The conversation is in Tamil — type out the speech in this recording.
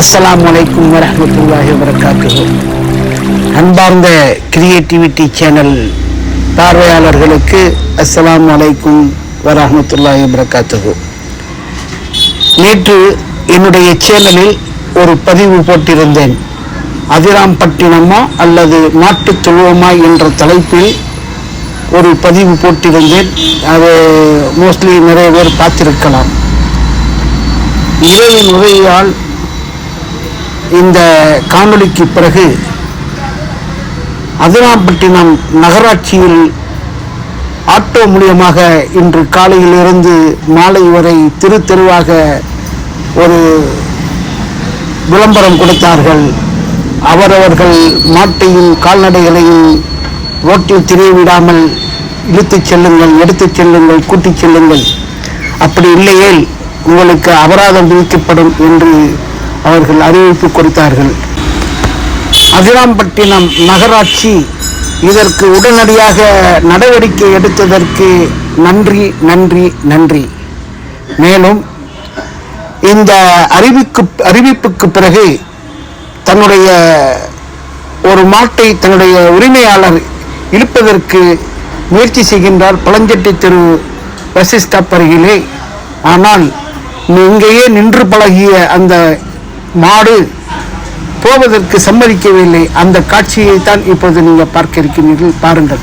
அஸ்லாம் அலைக்கும் வரஹ்மத்துல்லாஹி வரகாத்து அன்பார்ந்த கிரியேட்டிவிட்டி சேனல் பார்வையாளர்களுக்கு அஸ்லாம் அலைக்கும் வரஹ்மத்துல்லாஹி வரகாத்து நேற்று என்னுடைய சேனலில் ஒரு பதிவு போட்டிருந்தேன். அதிராம்பட்டினமா அல்லது நாட்டுத் தொழுவமா என்ற தலைப்பில் ஒரு பதிவு போட்டிருந்தேன். அது மோஸ்ட்லி நிறைய பேர் பார்த்திருக்கலாம். இறைவன் உதவியால் இந்த காணொளிக்கு பிறகு அதிராம்பட்டினம் நகராட்சியில் ஆட்டோ மூலியமாக இன்று காலையிலிருந்து மாலை வரை திரு தெருவாக ஒரு விளம்பரம் கொடுத்தார்கள். அவரவர்கள் மாட்டையும் கால்நடைகளையும் ரோட்டில் திரிய விடாமல் இழுத்துச் செல்லுங்கள் எடுத்துச் செல்லுங்கள் கூட்டிச் செல்லுங்கள். அப்படி இல்லையேல் உங்களுக்கு அபராதம் விதிக்கப்படும் என்று அவர்கள் அறிவிப்பு கொடுத்தார்கள். அதிராம்பட்டினம் நகராட்சி இதற்கு உடனடியாக நடவடிக்கை எடுத்ததற்கு நன்றி நன்றி நன்றி. மேலும் இந்த அறிவிக்கு அறிவிப்புக்கு பிறகு தன்னுடைய ஒரு மாட்டை தன்னுடைய உரிமையாளர் இழுப்பதற்கு முயற்சி செய்கின்றார் பழஞ்செட்டி தெரு பஸ் பருகிலே அருகிலே. ஆனால் இங்கேயே நின்று பழகிய அந்த மாடு போவதற்கு சம்மதிக்கவில்லை. அந்த காட்சியை தான் இப்போது நீங்கள் பார்க்க இருக்கின்றீர்கள். பாருங்கள்.